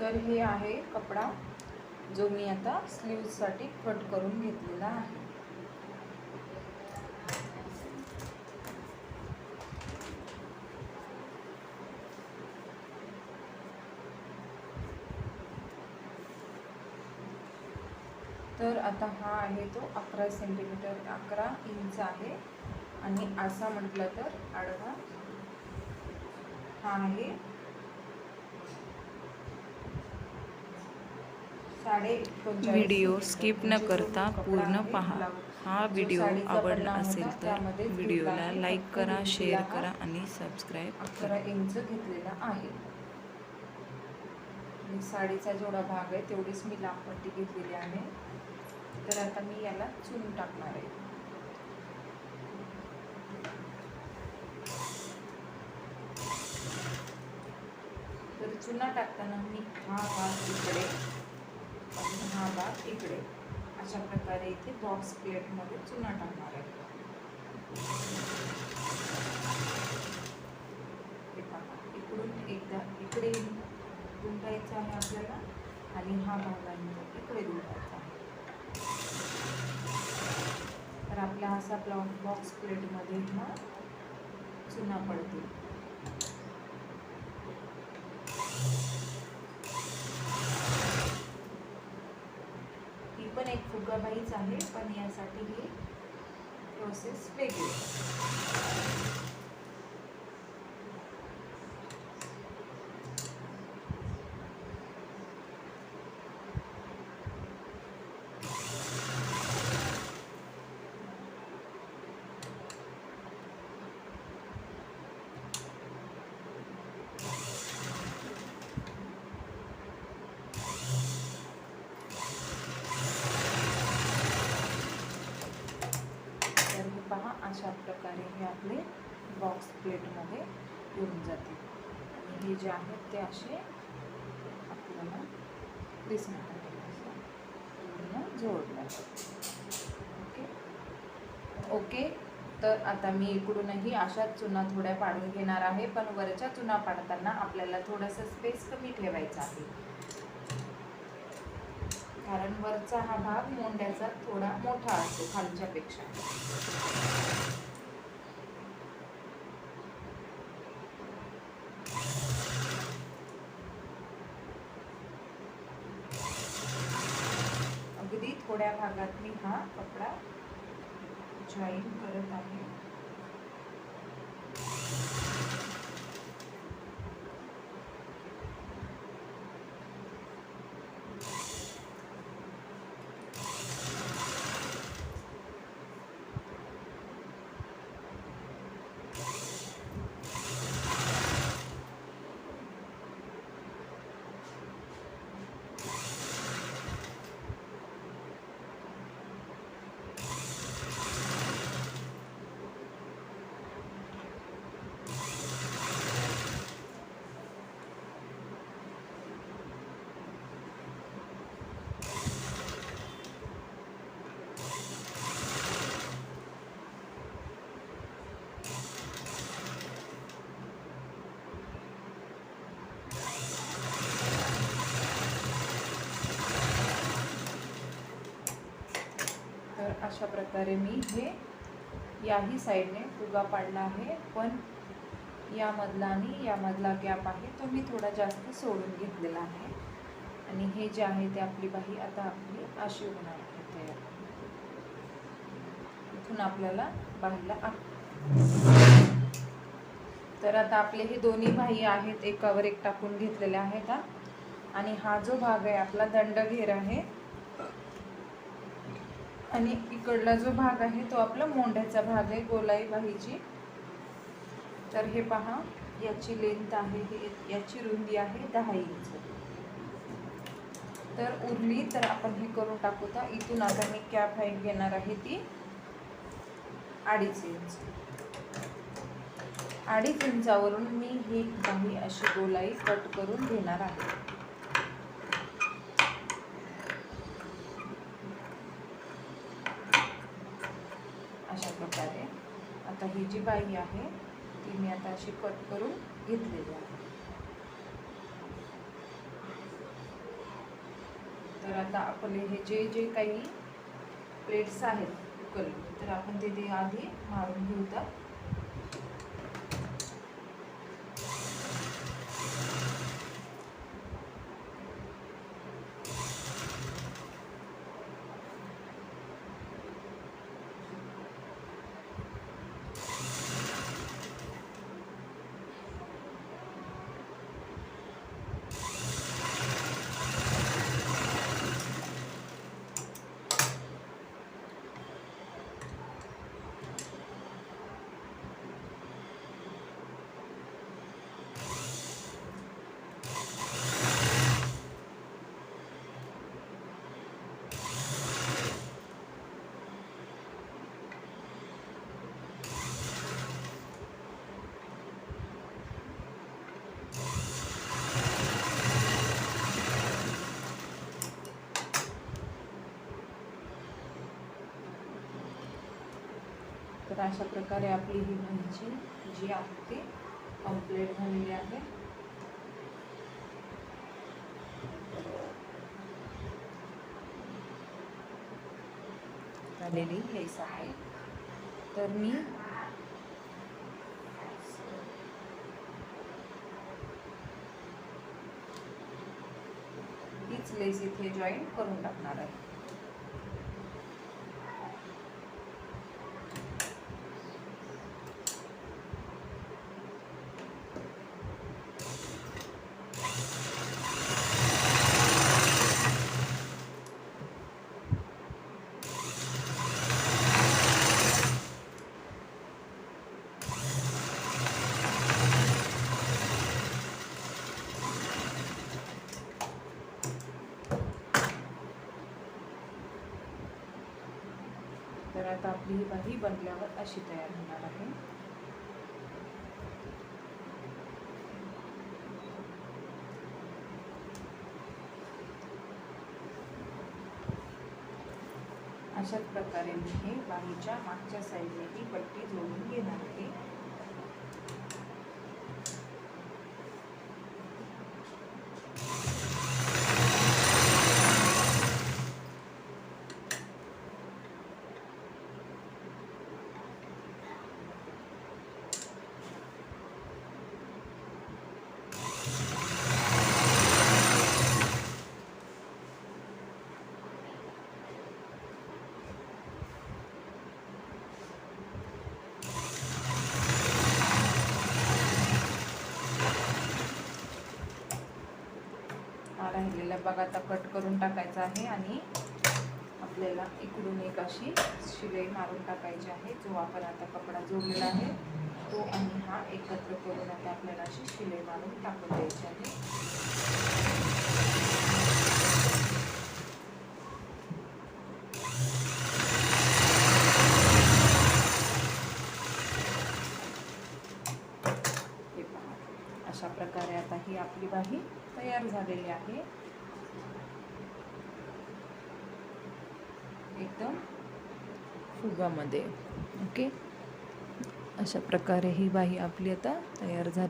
तर हे आहे कपडा जो मी आता स्लीवसाठी कट करून घेतलेला आहे. तर आता हा आहे तो अकरा सेंटीमीटर अकरा इंच आहे. आणि असा म्हटलं तर आडवा हा आहे व्हिडिओ सेंटीमीटर. स्किप न म्हणजे करता पूर्ण पहा. हा व्हिडिओ आवडला असेल तर व्हिडिओला. लाईक करा शेअर करा आणि सबस्क्राईब करा इंच घेतलेला आहे साडीचा जेवढा भाग आहे तेवढीच मी लांबपट्टी घेतलेली आहे तर आता मी याला चुन टाकणार आहे तर चुना टाकताना मी हा भाग इकडे हा भाग इकडे. अशा प्रकारे इथे बॉक्स प्लेटमध्ये चुना टाकणार आहे. इकडून एकदा इकडे गुंडायचं आहे आपल्याला आणि हा भाग आहे इकडे गुंटायचा आहे. तर आपला असा ब्लॉक बॉक्स प्लेटमध्ये हा चुना पडतील ही पण एक आहे पण यासाठी ही प्रोसेस वेगळी आहे. तर हे पहा अशा प्रकारे हे आपले बॉक्स प्लेटमध्ये येऊन जाते. आणि हे जे आहेत ते असे आपल्याला दिसणार पूर्ण जोडणार ओके? ओके? तर आता मी इकडूनही अशाच चुना थोड्या पाडून घेणार आहे पण वरच्या चुना पाडताना आपल्याला थोडासा स्पेस कमी ठेवायचा आहे. कारण वरचा हा भाग मोंड्याचा थोडा मोठा असतो खालच्यापेक्षा. थोड्या भागात मी हा कपडा जॉईन करत आहे तर अशा प्रकारे मी हे याही साईडने फुगा पाडला आहे. पण यामधला आणि यामधला गॅप आहे तो मी थोडा जास्त सोडून घेतलेला आहे. आणि हे जे आहे ते आपली बाही आता आपली अशी होणार आहे तयार. इथून आपल्याला बाहीला तर आता आपले हे दोन्ही बाही आहेत एकावर एक टाकून घेतलेले आहेत आणि हा जो भाग आहे आपला दंडघेर आहे आणि इकडला जो भाग आहे तो आपला मोंढ्याचा भाग आहे गोलाई बाहीची. तर हे पहा याची लेंथ आहे हे याची रुंदी आहे दहा इंच. तर उरली तर आपण हे करून टाकू. तर इथून आता मी कॅप हाईट घेणार आहे ती अडीच इंच. अडीच इंचावरून मी ही काही अशी गोलाई कट करून घेणार आहे. आता ही जी बाई आहे ती मी आता अशी कट करून घेतलेली आहे. तर आता आपण हे जे जे काही प्लेट्स आहेत उकल तर आपण ते आधी मारून घेऊ तर. अशा प्रकारे आपली ही भाजी जी आहे ती कंप्लीट झालेली आहे. झालेली हेच आहे तर मी हीच लेस इथे जॉईन करून टाकणार आहे. तर आता आपली ही भाजी बनल्यावर अशी तयार होणार आहे. अशाच प्रकारे मी हे बाहीच्या मागच्या साईडने ही पट्टी जोडून घेणार आहे हा राहिलेला बघा आता कट करून टाकायचा आहे आणि आपल्याला इकडून एक अशी शिलाई मारून टाकायची आहे जो आपण आता कपडा जोडलेला आहे तो आणि हा एकत्र करून आता आपल्याला अशी शिलाई मारून टाकून द्यायची आहे. अशा प्रकारे आता ही आपली बाही तयार झालेली आहे. एकदम फुगामध्ये. ओके? अशा प्रकारे ही बाही आपली आता तयार झाली.